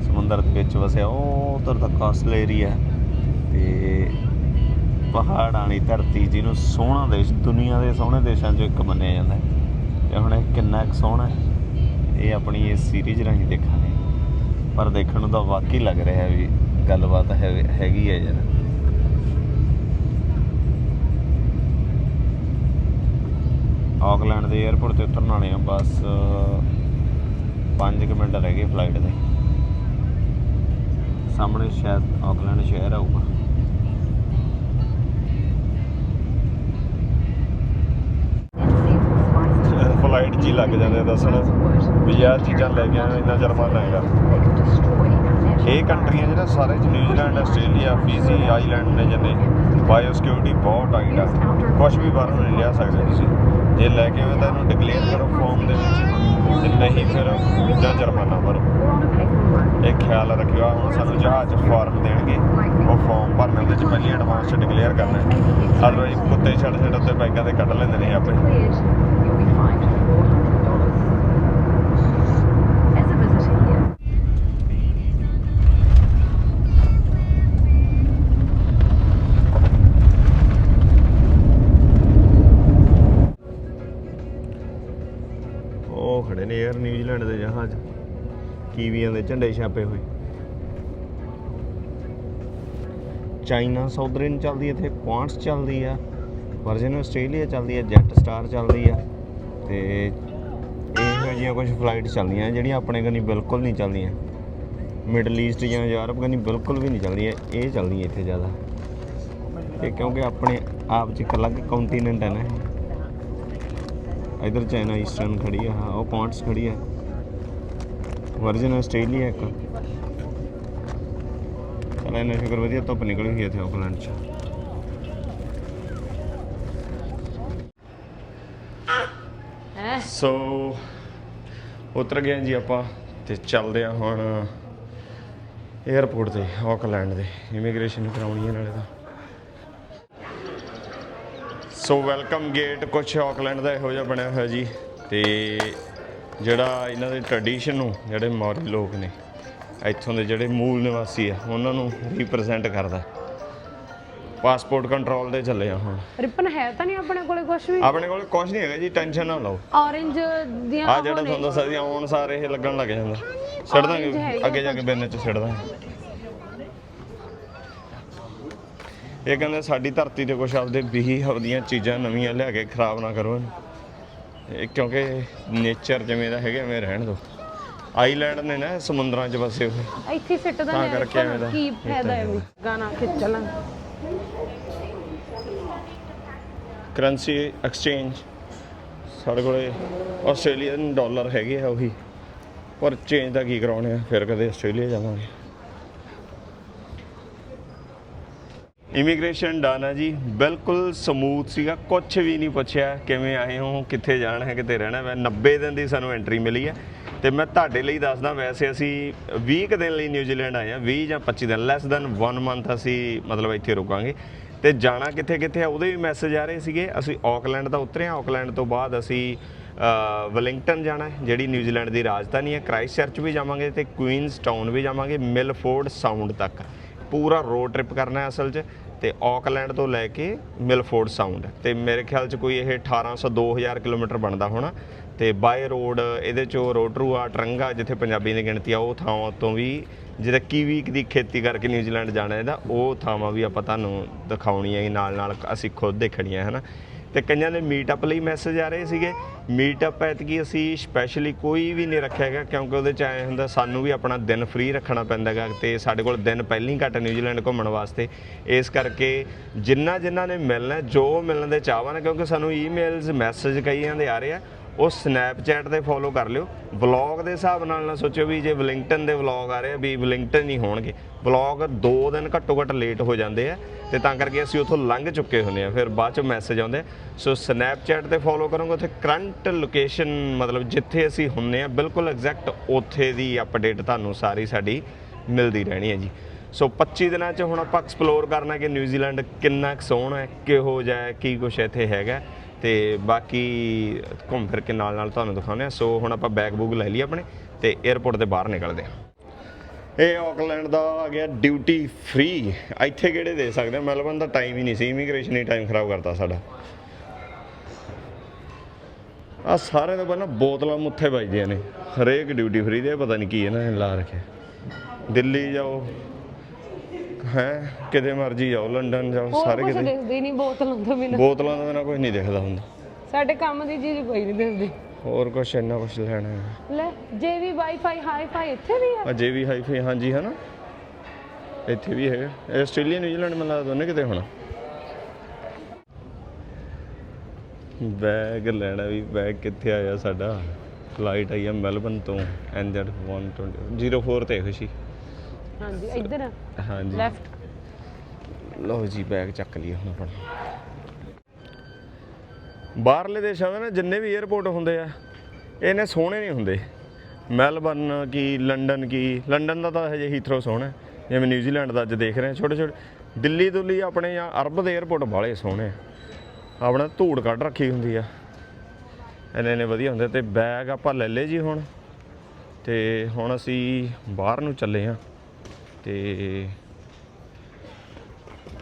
ਸਮੁੰਦਰ ਦੇ ਵਿੱਚ ਵਸਿਆ ਉਹ ਉਧਰ ਦਾ ਕਾਸਟਲ ਏਰੀਆ ਤੇ ਪਹਾੜਾਂ ਵਾਲੀ ਧਰਤੀ ਜਿਹਨੂੰ ਸੋਹਣਾ ਦੇਸ਼ ਦੁਨੀਆ ਦੇ ਸੋਹਣੇ ਦੇਸ਼ਾਂ 'ਚੋਂ ਇੱਕ ਮੰਨਿਆ ਜਾਂਦਾ ਹੈ। ਤੇ ਹੁਣ ਇਹ ਕਿੰਨਾ ਕੁ ਸੋਹਣਾ ਹੈ ਇਹ ਆਪਣੀ ਇਸ ਸੀਰੀਜ਼ ਰਾਹੀਂ ਦੇਖਾਂਗੇ। ਪਰ ਦੇਖਣ ਨੂੰ ਤਾਂ ਵਾਕਈ ਲੱਗ ਰਿਹਾ ਵੀ ਗੱਲਬਾਤ ਹੈ ਹੈਗੀ ਹੈ ਯਾਰ। ਆਕਲੈਂਡ ਦੇ 에ਅਰਪੋਰਟ ਤੇ ਉਤਰਨ ਵਾਲੇ ਆ ਬਸ 5 ਮਿੰਟ ਰਹਿ ਗਏ ਫਲਾਈਟ ਦੇ। ਸਾਹਮਣੇ ਸ਼ਾਇਦ ਆਕਲੈਂਡ ਸ਼ਹਿਰ ਆਊਗਾ। ਫਲਾਈਟ ਜੀ ਲੱਗ ਜਾਂਦੇ ਦੱਸਣ ਵੀ ਆਹ ਚੀਜ਼ਾਂ ਲੈ ਕੇ ਆਏ ਇੰਨਾ ਜੁਰਮਾਨਾ ਹੈਗਾ। ਇਹ ਕੰਟਰੀਆਂ ਜਿਹੜਾ ਸਾਰੇ ਚ ਨਿਊਜ਼ੀਲੈਂਡ, ਆਸਟ੍ਰੇਲੀਆ ਫੀਜੀ ਆਈਲੈਂਡ ਨੇ ਜਿੰਨੇ ਬਾਇਓ ਸਿਕਿਉਰਿਟੀ ਬਹੁਤ ਟਾਈਟ ਆ। ਕੁਝ ਵੀ ਬਾਹਰੋਂ ਨਹੀਂ ਲਿਆ ਸਕਦੇ ਤੁਸੀਂ। ਜੇ ਲੈ ਕੇ ਆਵੇ ਤਾਂ ਇਹਨੂੰ ਡਿਕਲੇਅਰ ਕਰੋ ਫਾਰਮ ਦੇ ਵਿੱਚ। ਤੇ ਨਹੀਂ ਫਿਰ ਜਾਂ ਜੁਰਮਾਨਾ ਭਰੋ। ਇਹ ਖਿਆਲ ਰੱਖਿਓ ਹੁਣ ਸਾਨੂੰ ਜਹਾਜ਼ 'ਚ ਫਾਰਮ ਦੇਣਗੇ। ਉਹ ਫਾਰਮ ਭਰਨ ਦੇ ਵਿੱਚ ਪਹਿਲੀ ਐਡਵਾਂਸ ਚ ਡਿਕਲੇਅਰ ਕਰਨਾ ਹੈ। ਅਦਰਵਾਈਜ਼ ਕੁੱਤੇ ਛੱਡ ਛੱਡ ਉੱਤੇ ਬੈਂਕਾਂ ਤੇ ਕੱਢ ਲੈਂਦੇ ਨੇ ਆਪੇ। ਕੀਵੀਆਂ ਦੇ ਝੰਡੇ ਛਾਪੇ ਹੋਏ। ਚਾਈਨਾ ਸਾਊਦਰਨ ਚੱਲਦੀ ਇੱਥੇ ਕੁਆਂਟਸ ਚੱਲਦੀ ਆ ਵਰਜਨ ਆਸਟ੍ਰੇਲੀਆ ਚੱਲਦੀ ਆ ਜੈਟ ਸਟਾਰ ਚੱਲਦੀ ਆ, ਤੇ ਇਹੋ ਜਿਹੀਆਂ ਕੁਝ ਫਲਾਈਟ ਚੱਲਦੀਆਂ, ਜਿਹੜੀਆਂ ਆਪਣੇ ਕਨੀ ਬਿਲਕੁਲ ਨਹੀਂ ਚੱਲਦੀਆਂ। ਮਿਡਲ ਈਸਟ ਜਾਂ ਯੂਰਪ ਕਨੀ ਬਿਲਕੁਲ ਵੀ ਨਹੀਂ ਚੱਲਦੀਆਂ, ਇਹ ਚੱਲਦੀਆਂ ਇੱਥੇ ਜ਼ਿਆਦਾ। ਇਹ ਕਿਉਂਕਿ ਆਪਣੇ ਆਪ 'ਚ ਇੱਕ ਅਲੱਗ ਕੰਟੀਨੈਂਟ ਹੈ ਨਾ ਇਹ। ਇਧਰ ਚਾਈਨਾ ਈਸਟਰਨ ਖੜੀ ਆ ਉਹ ਕੁਆਂਟਸ ਖੜੀ ਆ। ਵਰਜਨ ਆਸਟ੍ਰੇਲੀਆ ਇੱਕ। ਚਲ ਇਹਨਾਂ ਸ਼ੁਕਰ ਵਧੀਆ ਧੁੱਪ ਨਿਕਲ ਗਈ ਇੱਥੇ ਆਕਲੈਂਡ 'ਚ। ਸੋ ਉਤਰ ਗਏ ਜੀ ਆਪਾਂ ਤੇ ਚੱਲਦੇ ਆ ਹੁਣ 에ਅਰਪੋਰਟ ਤੇ ਆਕਲੈਂਡ ਦੇ ਇਮੀਗ੍ਰੇਸ਼ਨ ਕਰਾਉਣੀ ਹੈ ਨਾਲੇ ਤਾਂ। ਸੋ ਵੈਲਕਮ ਗੇਟ ਕੁਛ ਆਕਲੈਂਡ ਦਾ ਇਹੋ ਜਿਹਾ ਬਣਿਆ ਹੋਇਆ ਜੀ ਤੇ ਜਿਹੜਾ ਇਹਨਾਂ ਦੇ ਟ੍ਰੈਡੀਸ਼ਨ ਨੂੰ ਜਿਹੜੇ ਮੌਰੀ ਲੋਕ ਨੇ ਇੱਥੋਂ ਦੇ ਜਿਹੜੇ ਮੂਲ ਨਿਵਾਸੀ ਆ ਉਹਨਾਂ ਨੂੰ ਰਿਪਰੈਜ਼ੈਂਟ ਕਰਦਾ। ਪਾਸਪੋਰਟ ਕੰਟਰੋਲ ਦੇ ਚੱਲੇ ਆ ਹੁਣ। ਰਿਪਨ ਹੈ ਤਾਂ ਨਹੀਂ ਆਪਣੇ ਕੋਲੇ ਕੁਝ ਵੀ? ਆਪਣੇ ਕੋਲ ਕੁਝ ਨਹੀਂ ਹੈਗਾ ਜੀ ਟੈਨਸ਼ਨ ਨਾ ਲਓ। Orange ਦੀਆਂ ਆ ਜਿਹੜਾ ਤੁਹਾਨੂੰ ਦੱਸਿਆ ਸੀ ਆਉਣ ਸਾਰੇ ਇਹ ਲੱਗਣ ਲੱਗ ਜਾਂਦਾ। ਛੱਡ ਦਾਂਗੇ ਅੱਗੇ ਜਾ ਕੇ ਬਿੰਨ ਚ ਛੱਡ ਦਾਂਗੇ ਇਹ ਕਹਿੰਦੇ ਸਾਡੀ ਧਰਤੀ ਤੇ ਕੁਛ ਆਪਦੇ ਬਿਹੀਵ ਦੀਆਂ ਚੀਜ਼ਾਂ ਨਵੀਆਂ ਲਿਆ ਕੇ ਖਰਾਬ ਨਾ ਕਰੋ ਕਿਉਂਕਿ ਨੇਚਰ ਜਿਵੇਂ ਦਾ ਹੈਗਾ ਐਵੇਂ ਰਹਿਣ ਦਿਓ ਆਈਲੈਂਡ ਨੇ ਨਾ ਸਮੁੰਦਰਾਂ 'ਚ ਵਸੇ ਹੋਏ। ਇੱਥੇ ਸਿੱਟ ਦਾ ਤਾਂ ਕਰਕੇ ਐਵੇਂ ਦਾ ਕੀ ਫਾਇਦਾ ਹੈ ਵੀ ਗਾਣਾ ਖਿੱਚਲਾਂ ਕਰੰਸੀ ਐਕਸਚੇਂਜ ਸਾਡੇ ਕੋਲੇ ਆਸਟ੍ਰੇਲੀਅਨ ਡਾਲਰ ਹੈਗੇ ਆ ਉਹੀ। ਪਰ ਚੇਂਜ ਦਾ ਕੀ ਕਰਾਉਣੇ ਆ? ਫਿਰ ਕਦੇ ਆਸਟ੍ਰੇਲੀਆ ਜਾਵਾਂਗੇ। ਇਮੀਗ੍ਰੇਸ਼ਨ ਡਨ ਆ ਜੀ ਬਿਲਕੁਲ ਸਮੂਥ ਸੀਗਾ ਕੁਝ ਵੀ ਨਹੀਂ ਪੁੱਛਿਆ ਕਿਵੇਂ ਆਏ ਹੋ ਕਿੱਥੇ ਜਾਣਾ ਹੈ ਕਿਤੇ ਰਹਿਣਾ ਹੈ। 90 ਦਿਨ ਦੀ ਸਾਨੂੰ ਐਂਟਰੀ ਮਿਲੀ ਹੈ ਤੇ ਮੈਂ ਤੁਹਾਡੇ ਲਈ ਦੱਸਦਾ ਵੈਸੇ ਅਸੀਂ 20 ਕੁ ਦਿਨ ਲਈ ਨਿਊਜ਼ੀਲੈਂਡ ਆਏ ਆ 20 ਜਾਂ 25 ਦਿਨ ਲੈਸ ਦੈਨ 1 ਮੰਥ ਅਸੀਂ ਮਤਲਬ ਇੱਥੇ ਰੁਕਾਂਗੇ। ਤੇ ਜਾਣਾ ਕਿੱਥੇ ਕਿੱਥੇ ਆ ਉਹਦੇ ਵੀ ਮੈਸੇਜ ਆ ਰਹੇ ਸੀਗੇ ਅਸੀਂ ਆਕਲੈਂਡ ਦਾ ਉਤਰੇ ਆ ਆਕਲੈਂਡ ਤੋਂ ਬਾਅਦ ਅਸੀਂ ਅ, ਵਲਿੰਗਟਨ ਜਾਣਾ ਹੈ ਜਿਹੜੀ ਨਿਊਜ਼ੀਲੈਂਡ ਦੀ ਰਾਜਧਾਨੀ ਹੈ ਕ੍ਰਾਈਸਟ ਚਰਚ ਵੀ ਜਾਵਾਂਗੇ ਤੇ ਕੁਈਨਸ ਟਾਊਨ ਵੀ ਜਾਵਾਂਗੇ ਮਿਲਫੋਰਡ ਸਾਊਂਡ ਤੱਕ। ਪੂਰਾ ਰੋਡ ਟ੍ਰਿਪ ਕਰਨਾ ਹੈ ਅਸਲ 'ਚ ਤੇ ਆਕਲੈਂਡ ਤੋਂ ਲੈ ਕੇ ਮਿਲਫੋਰਡ ਸਾਊਂਡ ਤੇ ਮੇਰੇ ਖਿਆਲ 'ਚ ਕੋਈ ਇਹ 1800 2000 ਕਿਲੋਮੀਟਰ ਬਣਦਾ ਹੋਣਾ। ਤੇ ਬਾਏ ਰੋਡ ਇਹਦੇ 'ਚੋਂ ਰੋਟਰੂਆ ਟਰੰਗਾ ਜਿੱਥੇ ਪੰਜਾਬੀ ਦੀ ਗਿਣਤੀ ਆ, ਉਹ ਥਾਵਾਂ ਤੋਂ ਵੀ ਜਿਹੜਾ ਕੀਵੀ ਦੀ ਖੇਤੀ ਕਰਕੇ ਨਿਊਜ਼ੀਲੈਂਡ ਜਾਣਾ ਇਹਦਾ, ਉਹ ਥਾਵਾਂ ਵੀ ਆਪਾਂ ਤੁਹਾਨੂੰ ਦਿਖਾਉਣੀਆਂ ਨਾਲ ਨਾਲ ਅਸੀਂ ਖੁਦ ਦੇਖਣੀਆਂ ਹਨਾ ਤੇ ਕਈਆਂ ਦੇ ਮੀਟਅਪ ਲਈ ਮੈਸੇਜ ਆ ਰਹੇ ਸੀਗੇ। ਮੀਟਅਪ ਐਤਕੀ ਅਸੀਂ ਸਪੈਸ਼ਲੀ ਕੋਈ ਵੀ ਨਹੀਂ ਰੱਖਿਆ ਹੈਗਾ, ਕਿਉਂਕਿ ਉਹਦੇ ਚ ਆਏ ਹੁੰਦਾ ਸਾਨੂੰ ਵੀ ਆਪਣਾ ਦਿਨ ਫ੍ਰੀ ਰੱਖਣਾ ਪੈਂਦਾ ਹੈਗਾ ਤੇ ਸਾਡੇ ਕੋਲ ਦਿਨ ਪਹਿਲਾਂ ਹੀ ਘੱਟ ਨਿਊਜ਼ੀਲੈਂਡ ਘੁੰਮਣ ਵਾਸਤੇ। ਇਸ ਕਰਕੇ ਜਿੰਨਾ ਜਿਨ੍ਹਾਂ ਨੇ ਮਿਲਣਾ, ਜੋ ਮਿਲਣ ਦੇ ਚਾਹਵਾਨ ਕਿਉਂਕਿ ਸਾਨੂੰ ਈਮੇਲਸ ਮੈਸੇਜ ਕਈਆਂ ਦੇ ਆ ਰਹੇ ਆ, ਉਹ ਸਨੈਪਚੈਟ ਤੇ ਫੋਲੋ ਕਰ ਲਿਓ। ਵਲੌਗ ਦੇ ਹਿਸਾਬ ਨਾਲ ਨਾ ਸੋਚਿਓ ਵੀ ਜੇ ਵਲਿੰਗਟਨ ਦੇ ਵਲੌਗ ਆ ਰਹੇ ਆ, ਵੀ ਵਲਿੰਗਟਨ ਹੀ ਹੋਣਗੇ। ਵਲੌਗ 2 ਦਿਨ ਘੱਟੋ ਘੱਟ ਲੇਟ ਹੋ ਜਾਂਦੇ ਆ ਤੇ ਤਾਂ ਕਰਕੇ ਅਸੀਂ ਉੱਥੋਂ ਲੰਘ ਚੁੱਕੇ ਹੁੰਦੇ ਆ। ਫਿਰ ਬਾਅਦ ਚ ਮੈਸੇਜ ਆਉਂਦੇ ਸੋ ਸਨੈਪਚੈਟ ਤੇ ਫੋਲੋ ਕਰੋਗੇ, ਉੱਥੇ ਕਰੰਟ ਲੋਕੇਸ਼ਨ ਮਤਲਬ ਜਿੱਥੇ ਅਸੀਂ ਹੁੰਨੇ ਆ, ਬਿਲਕੁਲ ਐਗਜ਼ੈਕਟ ਉੱਥੇ ਦੀ ਅਪਡੇਟ ਤੁਹਾਨੂੰ ਸਾਰੀ ਸਾਡੀ ਮਿਲਦੀ ਰਹਿਣੀ ਹੈ ਜੀ। ਸੋ 25 ਦਿਨਾਂ 'ਚ ਹੁਣ ਆਪਾਂ ਐਕਸਪਲੋਰ ਕਰਨਾ ਕਿ ਨਿਊਜ਼ੀਲੈਂਡ ਕਿੰਨਾ ਕੁ ਸੋਹਣਾ ਹੈ, ਕਿਹੋ ਜਿਹਾ ਹੈ, ਕੀ ਕੁਛ ਇੱਥੇ ਹੈਗਾ। ਤੇ ਬਾਕੀ ਘੁੰਮ ਫਿਰ ਕੇ ਨਾਲ ਨਾਲ ਤੁਹਾਨੂੰ ਦਿਖਾਉਂਦੇ ਆ। ਸੋ ਹੁਣ ਆਪਾਂ ਬੈਗ ਬੂਗ ਲੈ ਲਈ ਆਪਣੇ ਤੇ 에ਅਰਪੋਰਟ ਦੇ ਬਾਹਰ ਨਿਕਲਦੇ ਆ। ਇਹ ਆਕਲੈਂਡ ਦਾ ਆ ਗਿਆ ਡਿਊਟੀ ਫ੍ਰੀ। ਇੱਥੇ ਕਿਹੜੇ ਦੇ ਸਕਦੇ ਮੈਲਬਨ ਦਾ ਟਾਈਮ ਹੀ ਨਹੀਂ ਸੀ। ਇਮੀਗ੍ਰੇਸ਼ਨ ਹੀ ਟਾਈਮ ਖਰਾਬ ਕਰਤਾ ਸਾਡਾ। ਆ ਸਾਰੇ ਤੋਂ ਪਹਿਲਾਂ ਬੋਤਲਾਂ ਮੁੱਥੇ ਵੱਜਦੀਆਂ ਨੇ। ਹਰੇਕ ਡਿਊਟੀ ਫ੍ਰੀ ਦੇ ਪਤਾ ਨਹੀਂ ਕੀ ਇਹਨਾਂ ਨੇ ਲਾ ਰੱਖਿਆ। ਦਿੱਲੀ ਜਾਓ। ਹੈ? ਕਿਤੇ ਮਰਜ਼ੀ ਜਾਓ। ਲੰਡਨ ਜਾਓ। ਸਾਰੇ ਕਿਤੇ। ਦਿਖਦੇ ਨਹੀਂ ਬੋਤਲਾਂ ਤੋਂ ਬਿਨਾਂ। ਬੋਤਲਾਂ ਤੋਂ ਬਿਨਾਂ ਕੁਝ ਨਹੀਂ ਦਿਖਦਾ ਹੁੰਦਾ। ਸਾਡੇ ਕੰਮ ਦੀ ਚੀਜ਼ ਕੋਈ ਨਹੀਂ ਦਿਖਦੀ। ਹੋਰ ਕੁਛ ਇੰਨਾ ਕੁਛ ਲੈਣਾ ਹੈ। ਲੈ ਜੇ ਵੀ ਵਾਈਫਾਈ ਹਾਈਫਾਈ ਇੱਥੇ ਵੀ ਆ? ਅਜੇ ਵੀ ਹਾਈਫਾਈ ਹਾਂਜੀ ਹਨਾ ਇੱਥੇ ਵੀ ਹੈਗਾ ਇਹ ਆਸਟ੍ਰੇਲੀਆ ਨਿਊਜ਼ੀਲੈਂਡ ਮੈਨੂੰ ਲੱਗਦਾ ਦੋਨੇ ਕਿਤੇ ਹੋਣਾ। ਬੈਗ ਲੈਣਾ ਵੀ ਬੈਗ ਕਿੱਥੇ ਆਇਆ ਸਾਡਾ? ਫਲਾਈਟ ਆਈ ਆ ਮੈਲਬਨ ਤੋਂ ਐਨਜ਼ੈਡ 120 04 ਤੇ ਖੁਸ਼ੀ ਹਾਂਜੀ ਇੱਧਰ ਹਾਂਜੀ। ਲੈਫਟ ਲਓ ਜੀ ਬੈਗ ਚੱਕ ਲਈ ਹੁਣ ਆਪਣਾ ਬਾਹਰਲੇ ਦੇਸ਼ਾਂ ਦੇ ਨਾ ਜਿੰਨੇ ਵੀ 에ਅਰਪੋਰਟ ਹੁੰਦੇ ਆ, ਇਹਨੇ ਸੋਹਣੇ ਨਹੀਂ ਹੁੰਦੇ। ਮੈਲਬਰਨ ਕੀ, ਲੰਡਨ ਕੀ, ਲੰਡਨ ਦਾ ਤਾਂ ਹਜੇ ਹੀਥਰੋ ਸੋਹਣਾ ਜਿਵੇਂ ਨਿਊਜ਼ੀਲੈਂਡ ਦਾ ਅੱਜ ਦੇਖ ਰਹੇ ਹਾਂ, ਛੋਟੇ ਛੋਟੇ ਦਿੱਲੀ ਦੁੱਲੀ ਆਪਣੇ ਜਾਂ ਅਰਬ ਦੇ 에ਅਰਪੋਰਟ ਬਾਹਲੇ ਸੋਹਣੇ ਆ। ਆਪਣਾ ਧੂੜ ਕੱਢ ਰੱਖੀ ਹੁੰਦੀ ਆ। ਇੰਨੇ ਇੰਨੇ ਵਧੀਆ ਹੁੰਦੇ ਤੇ ਬੈਗ ਆਪਾਂ ਲੈ ਲਏ ਜੀ ਹੁਣ। ਤੇ ਹੁਣ ਅਸੀਂ ਬਾਹਰ ਨੂੰ ਚੱਲੇ ਆ ਤੇ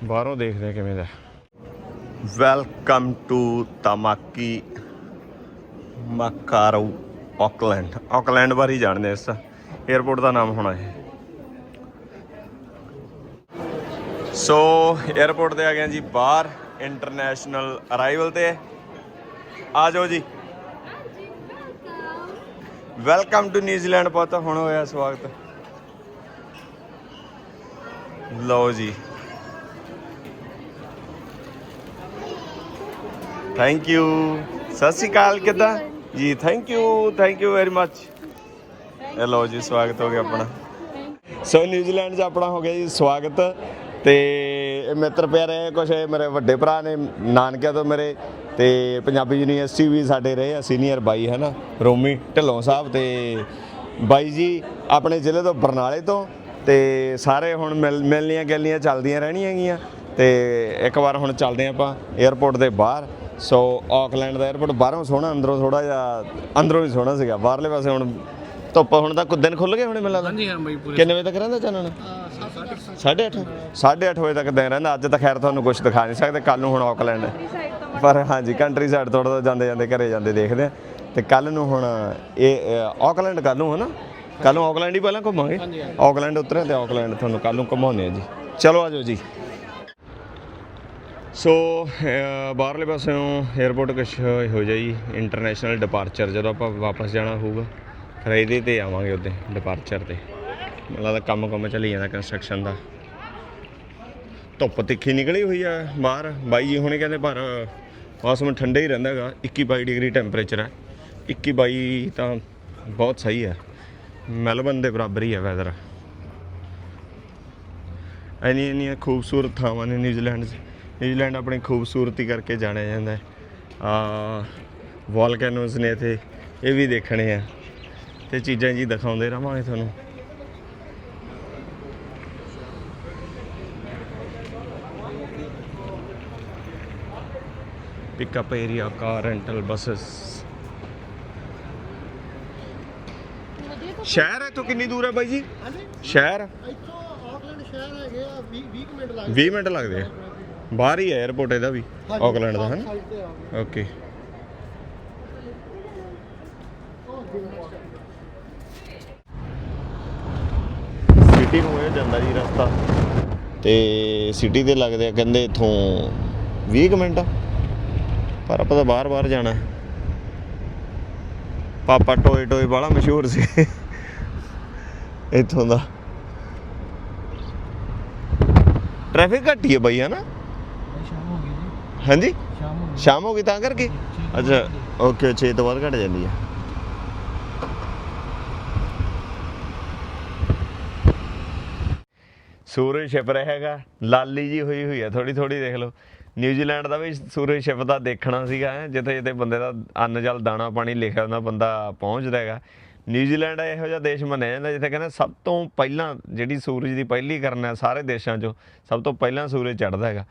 ਬਾਹਰੋਂ ਦੇਖਦੇ ਆ ਕਿਵੇਂ ਦਾ welcome to Tamaki Makaurau Auckland Auckland ਬਾਰੇ ਜਾਣਦੇ ਇਸ 에ਅਰਪੋਰਟ ਦਾ ਨਾਮ ਹੋਣਾ ਇਹ। ਸੋ 에ਅਰਪੋਰਟ ਤੇ ਆ ਗਏ ਜੀ ਬਾਹਰ ਇੰਟਰਨੈਸ਼ਨਲ ਅਰਾਈਵਲ ਤੇ। ਆ ਜਾਓ ਜੀ। ਵੈਲਕਮ ਟੂ ਨਿਊਜ਼ੀਲੈਂਡ ਪਤਾ, ਹੁਣ ਹੋਇਆ ਸਵਾਗਤ। ਲਓ ਜੀ। ਥੈਂਕ ਯੂ ਸਤਿ ਸ਼੍ਰੀ ਅਕਾਲ ਕਿੱਦਾਂ? ਜੀ thank you thank you very much ਇਹ ਲਓ ਜੀ ਸਵਾਗਤ ਹੋ ਗਿਆ ਆਪਣਾ। ਸੋ ਨਿਊਜ਼ੀਲੈਂਡ 'ਚ ਆਪਣਾ ਹੋ ਗਿਆ ਜੀ ਸਵਾਗਤ। ਤੇ ਇਹ ਮਿੱਤਰ ਪਿਆਰੇ ਕੁਛ ਇਹ ਮੇਰੇ ਵੱਡੇ ਭਰਾ ਨੇ ਨਾਨਕਿਆਂ ਤੋਂ ਮੇਰੇ ਤੇ ਪੰਜਾਬੀ ਯੂਨੀਵਰਸਿਟੀ ਵੀ ਸਾਡੇ ਰਹੇ ਆ ਸੀਨੀਅਰ ਬਾਈ ਹੈ ਨਾ ਰੋਮੀ ਢਿੱਲੋਂ ਸਾਹਿਬ ਤੇ ਬਾਈ ਜੀ ਆਪਣੇ ਜ਼ਿਲ੍ਹੇ ਤੋਂ ਬਰਨਾਲੇ ਤੋਂ ਤੇ ਸਾਰੇ ਹੁਣ ਮਿਲ ਮਿਲਣੀਆਂ ਗੱਲੀਆਂ ਚੱਲਦੀਆਂ ਰਹਿਣੀਆਂ ਹੈਗੀਆਂ। ਤੇ ਇੱਕ ਵਾਰ ਹੁਣ ਚੱਲਦੇ ਆਪਾਂ 에ਅਰਪੋਰਟ ਦੇ ਬਾਹਰ। ਸੋ ਆਕਲੈਂਡ ਦਾ 에ਅਰਪੋਰਟ ਬਾਹਰੋਂ ਸੋਹਣਾ ਅੰਦਰੋਂ ਥੋੜਾ ਜਿਹਾ ਅੰਦਰੋਂ ਵੀ ਸੋਹਣਾ ਸੀਗਾ। ਬਾਹਰਲੇ ਪਾਸੇ ਹੁਣ ਧੁੱਪ ਹੁਣ ਤਾਂ ਦਿਨ ਖੁੱਲ ਗਏ ਹੁਣੇ ਮੈਨੂੰ ਲੱਗਦਾ। ਹਾਂਜੀ ਹਾਂ ਬਾਈ ਪੂਰੇ ਕਿੰਨੇ ਵਜੇ ਤੱਕ ਰਹਿੰਦਾ ਚਾਨਣ? 8:30 8:30 ਵਜੇ ਤੱਕ ਦਿਨ ਰਹਿੰਦਾ। ਅੱਜ ਤਾਂ ਖੈਰ ਤੁਹਾਨੂੰ ਕੁਝ ਦਿਖਾ ਨਹੀਂ ਸਕਦੇ ਕੱਲ ਨੂੰ ਹੁਣ ਆਕਲੈਂਡ ਹੈ ਪਰ ਹਾਂਜੀ ਕੰਟਰੀ ਸਾਈਡ ਥੋੜਾ ਜਾਂਦੇ ਜਾਂਦੇ ਘਰੇ ਜਾਂਦੇ ਦੇਖਦੇ ਆ ਤੇ ਕੱਲ ਨੂੰ ਹੁਣ ਇਹ ਆਕਲੈਂਡ ਕੱਲ ਨੂੰ ਹੈ ਨਾ ਕੱਲ ਨੂੰ ਆਕਲੈਂਡ ਹੀ ਪਹਿਲਾਂ ਘੁੰਮਾਂਗੇ। ਆਕਲੈਂਡ ਉਤਰੇ ਤੇ ਆਕਲੈਂਡ ਤੁਹਾਨੂੰ ਕੱਲ ਨੂੰ ਘੁਮਾਉਂਦੇ ਆ ਜੀ। ਚਲੋ ਆਜੋ ਜੀ। ਸੋ eh, ਬਾਹਰਲੇ ਪਾਸਿਓਂ 에ਅਰਪੋਰਟ ਕੁਛ ਇਹੋ ਜਿਹਾ ਜਾਈ ਇੰਟਰਨੈਸ਼ਨਲ ਡਿਪਾਰਚਰ ਜਦੋਂ ਆਪਾਂ ਵਾਪਸ ਜਾਣਾ ਹੋਊਗਾ ਫਿਰ ਇਹਦੇ ਤੇ ਆਵਾਂਗੇ ਉਹਦੇ ਡਿਪਾਰਚਰ ਤੇ। ਮੈਨੂੰ ਲੱਗਦਾ ਕੰਮ ਕੰਮ ਚੱਲੀ ਜਾਂਦਾ ਕੰਸਟਰਕਸ਼ਨ ਦਾ। ਧੁੱਪ ਤਿੱਖੀ ਨਿਕਲੀ ਹੋਈ ਆ ਬਾਹਰ, ਬਾਈ ਜੀ ਹੁਣੇ ਕਹਿੰਦੇ ਪਰ ਮੌਸਮ ਠੰਡਾ ਹੀ ਰਹਿੰਦਾ ਹੈਗਾ 21 22 ਡਿਗਰੀ ਟੈਂਪਰੇਚਰ ਹੈ। 21 22 ਤਾਂ ਬਹੁਤ ਸਹੀ ਹੈ। ਮੈਲਬਨ ਦੇ ਬਰਾਬਰ ਹੀ ਹੈ ਵੈਦਰ ਇੰਨੀ ਇੰਨੀਆਂ ਖੂਬਸੂਰਤ ਥਾਵਾਂ ਨੇ ਨਿਊਜ਼ੀਲੈਂਡ 'ਚ। ਨਿਊਜ਼ੀਲੈਂਡ ਆਪਣੀ ਖੂਬਸੂਰਤੀ ਕਰਕੇ ਜਾਣਿਆ ਜਾਂਦਾ ਹੈ। ਆ ਵੋਲਕੈਨੋਸ ਨੇ ਇੱਥੇ ਇਹ ਵੀ ਦੇਖਣੇ ਆ। ਤੇ ਚੀਜ਼ਾਂ ਜੀ ਦਿਖਾਉਂਦੇ ਰਵਾਂਗੇ ਤੁਹਾਨੂੰ। Pickup area car rental buses ਸ਼ਹਿਰ ਇੱਥੋਂ ਕਿੰਨੀ ਦੂਰ ਹੈ ਬਾਈ ਜੀ? ਸ਼ਹਿਰ? ਇੱਥੋਂ ਆਕਲੈਂਡ ਸ਼ਹਿਰ ਹੈਗੇ ਆ 20 20 ਮਿੰਟ ਲੱਗ 20 ਮਿੰਟ ਲੱਗਦੇ ਆ। ਬਾਹਰ ਹੀ ਹੈ 에어ਪੋਰਟ ਇਹਦਾ ਵੀ ਆਕਲੈਂਡ ਦਾ ਹਨ? ਓਕੇ ਸਿਟੀ ਨੂੰ ਇਹ ਜਾਂਦਾ ਜੀ ਰਸਤਾ। ਤੇ ਸਿਟੀ ਦੇ ਲੱਗਦੇ ਆ ਕਹਿੰਦੇ ਇਥੋਂ 20 ਕੁ ਮਿੰਟ। ਪਰ ਆਪਾਂ ਤਾਂ ਬਾਹਰ-ਬਾਹਰ ਜਾਣਾ। ਪਾਪਾ ਟੋਏ ਟੋਏ ਵਾਲਾ ਮਸ਼ਹੂਰ ਸੀ। ਇੱਥੋਂ ਦਾ। ਟ੍ਰੈਫਿਕ ਘੱਟ ਹੀ ਹੈ ਬਈ ਹਨਾ? ਹਾਂਜੀ? ਸ਼ਾਮ ਹੋ ਸ਼ਾਮ ਹੋ ਗਈ ਤਾਂ ਕਰਕੇ? ਅੱਛਾ ਓਕੇ 6 ਤੋਂ ਬਾਅਦ ਘਟ ਜਾਂਦੀ ਹੈ ਸੂਰਜ ਛਿਪ ਰਿਹਾ ਹੈਗਾ। ਲਾਲੀ ਜੀ ਹੋਈ ਹੋਈ ਹੈ ਥੋੜੀ ਥੋੜੀ ਦੇਖ ਲਓ। ਨਿਊਜ਼ੀਲੈਂਡ ਦਾ ਵੀ ਸੂਰਜ ਛਿਪਦਾ ਦੇਖਣਾ ਸੀਗਾ ਜਿੱਥੇ ਜਿੱਥੇ ਬੰਦੇ ਦਾ ਅੰਨ ਜਲ ਦਾਣਾ ਪਾਣੀ ਲਿਖਿਆ ਹੁੰਦਾ ਬੰਦਾ ਪਹੁੰਚਦਾ ਹੈਗਾ। ਨਿਊਜ਼ੀਲੈਂਡ ਇਹੋ ਜਿਹਾ ਦੇਸ਼ ਮੰਨਿਆ ਜਾਂਦਾ ਜਿੱਥੇ ਕਹਿੰਦੇ ਸਭ ਤੋਂ ਪਹਿਲਾਂ ਜਿਹੜੀ ਸੂਰਜ ਦੀ ਪਹਿਲੀ ਕਰਨਾ ਹੈ ਸਾਰੇ ਦੇਸ਼ਾਂ 'ਚੋਂ ਸਭ ਤੋਂ ਪਹਿਲਾਂ ਸੂਰਜ ਚੜ੍ਹਦਾ ਹੈਗਾ।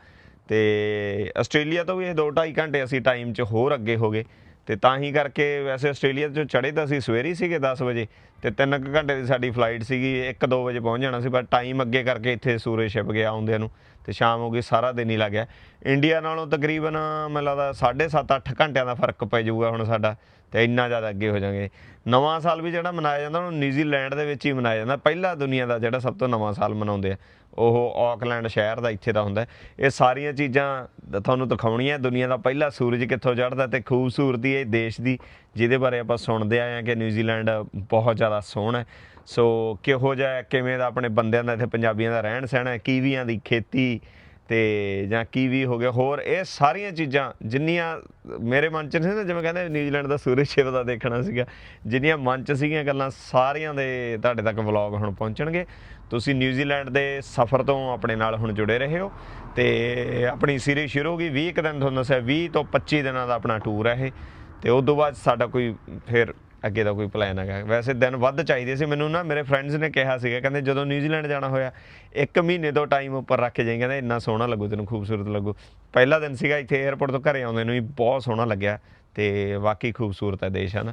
ਤੇ ਆਸਟ੍ਰੇਲੀਆ ਤੋਂ ਵੀ ਇਹ 2.5 ਘੰਟੇ ਅਸੀਂ ਟਾਈਮ 'ਚ ਹੋਰ ਅੱਗੇ ਹੋ ਗਏ। ਤੇ ਤਾਂ ਹੀ ਕਰਕੇ ਵੈਸੇ ਆਸਟ੍ਰੇਲੀਆ 'ਚੋਂ ਚੜ੍ਹੇ ਤਾਂ ਅਸੀਂ ਸਵੇਰੇ ਹੀ ਸੀਗੇ 10 ਵਜੇ, ਤੇ 3 ਘੰਟੇ ਦੀ ਸਾਡੀ ਫਲਾਈਟ ਸੀਗੀ 1-2 ਵਜੇ ਪਹੁੰਚ ਜਾਣਾ ਸੀ, ਪਰ ਟਾਈਮ ਅੱਗੇ ਕਰਕੇ ਇੱਥੇ ਸੂਰਜ ਛਿਪ ਗਿਆ ਆਉਂਦਿਆਂ ਨੂੰ, ਤੇ ਸ਼ਾਮ ਹੋ ਗਈ, ਸਾਰਾ ਦਿਨ ਹੀ ਲੱਗ ਗਿਆ। ਇੰਡੀਆ ਨਾਲੋਂ ਤਕਰੀਬਨ ਮੈਨੂੰ ਲੱਗਦਾ 7.5-8 ਘੰਟਿਆਂ ਦਾ ਫ਼ਰਕ ਪੈ ਜਾਊਗਾ ਹੁਣ ਸਾਡਾ, ਤੇ ਇੰਨਾ ਜ਼ਿਆਦਾ ਅੱਗੇ ਹੋ ਜਾਾਂਗੇ ਨਵਾਂ ਸਾਲ ਵੀ ਜਿਹੜਾ ਮਨਾਇਆ ਜਾਂਦਾ ਉਹ ਨਿਊਜ਼ੀਲੈਂਡ ਦੇ ਵਿੱਚ ਹੀ ਮਨਾਇਆ ਜਾਂਦਾ, ਪਹਿਲਾ ਦੁਨੀਆ ਦਾ ਜਿਹੜਾ ਸਭ ਤੋਂ ਨਵਾਂ ਸਾਲ ਮਨਾਉਂਦੇ ਆ। ਉਹ ਆਕਲੈਂਡ ਸ਼ਹਿਰ ਦਾ, ਇੱਥੇ ਦਾ ਹੁੰਦਾ ਇਹ ਸਾਰੀਆਂ ਚੀਜ਼ਾਂ ਤੁਹਾਨੂੰ ਦਿਖਾਉਣੀਆਂ ਦੁਨੀਆ ਦਾ ਪਹਿਲਾ ਸੂਰਜ ਕਿੱਥੋਂ ਚੜ੍ਹਦਾ ਤੇ ਖੂਬਸੂਰਤੀ ਇਹ ਦੇਸ਼ ਦੀ, ਜਿਹਦੇ ਬਾਰੇ ਆਪਾਂ ਸੁਣਦੇ ਆਏ ਹਾਂ ਕਿ ਨਿਊਜ਼ੀਲੈਂਡ ਬਹੁਤ ਜ਼ਿਆਦਾ ਸੋਹਣਾ ਹੈ। ਸੋ ਕਿਹੋ ਜਿਹਾ ਕਿਵੇਂ ਦਾ ਆਪਣੇ ਬੰਦਿਆਂ ਦਾ, ਇੱਥੇ ਪੰਜਾਬੀਆਂ ਦਾ ਰਹਿਣ ਸਹਿਣ ਹੈ, ਕੀਵੀਆਂ ਦੀ ਖੇਤੀ ਤੇ ਜਾਂ ਕੀਵੀ ਹੋ ਗਿਆ, ਹੋਰ ਇਹ ਸਾਰੀਆਂ ਚੀਜ਼ਾਂ ਜਿੰਨੀਆਂ ਮੇਰੇ ਮਨ 'ਚ ਸੀ ਨਾ, ਜਿਵੇਂ ਕਹਿੰਦੇ ਨਿਊਜ਼ੀਲੈਂਡ ਦਾ ਸੂਰਜ ਸ਼ਿਵ ਦਾ ਦੇਖਣਾ ਸੀਗਾ, ਜਿੰਨੀਆਂ ਮਨ 'ਚ ਸੀਗੀਆਂ ਗੱਲਾਂ, ਸਾਰੀਆਂ ਦੇ ਤੁਹਾਡੇ ਤੱਕ ਵਲੌਗ ਹੁਣ ਪਹੁੰਚਣਗੇ। ਤੁਸੀਂ ਨਿਊਜ਼ੀਲੈਂਡ ਦੇ ਸਫ਼ਰ ਤੋਂ ਆਪਣੇ ਨਾਲ ਹੁਣ ਜੁੜੇ ਰਹੇ ਹੋ ਤੇ ਆਪਣੀ ਸੀਰੀਜ਼ ਸ਼ੁਰੂ ਹੋ ਗਈ 20 ਕੁ ਦਿਨ ਤੁਹਾਨੂੰ ਦੱਸਿਆ 20 ਤੋਂ 25 ਦਿਨਾਂ ਦਾ ਆਪਣਾ ਟੂਰ ਹੈ ਇਹ। ਤੇ ਉਸ ਤੋਂ ਬਾਅਦ ਸਾਡਾ ਕੋਈ ਫਿਰ ਅੱਗੇ ਦਾ ਕੋਈ ਪਲਾਨ ਹੈਗਾ। ਵੈਸੇ ਦਿਨ ਵੱਧ ਚਾਹੀਦੇ ਸੀ। ਮੈਨੂੰ ਨਾ ਮੇਰੇ ਫਰੈਂਡਸ ਨੇ ਕਿਹਾ ਸੀਗਾ, ਕਹਿੰਦੇ ਜਦੋਂ ਨਿਊਜ਼ੀਲੈਂਡ ਜਾਣਾ ਹੋਇਆ, ਇੱਕ ਮਹੀਨੇ ਤੋਂ ਟਾਈਮ ਉੱਪਰ ਰੱਖ ਕੇ ਜਾਈਂ। ਕਹਿੰਦੇ ਇੰਨਾ ਸੋਹਣਾ ਲੱਗੂ, ਤੈਨੂੰ ਖੂਬਸੂਰਤ ਲੱਗੂ। ਪਹਿਲਾ ਦਿਨ ਸੀਗਾ, ਇੱਥੇ 에ਅਰਪੋਰਟ ਤੋਂ ਘਰੇ ਆਉਂਦੇ ਨੂੰ ਵੀ ਬਹੁਤ ਸੋਹਣਾ ਲੱਗਿਆ ਤੇ ਵਾਕਈ ਖੂਬਸੂਰਤ ਹੈ ਦੇਸ਼ ਹਨ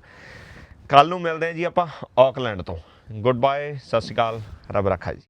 ਕੱਲ ਨੂੰ ਮਿਲਦੇ ਹਾਂ ਜੀ ਆਪਾਂ ਆਕਲੈਂਡ ਤੋਂ। ਗੁੱਡ ਬਾਏ ਸਤਿ ਸ਼੍ਰੀ ਅਕਾਲ, ਰੱਬ ਰੱਖਾ ਜੀ।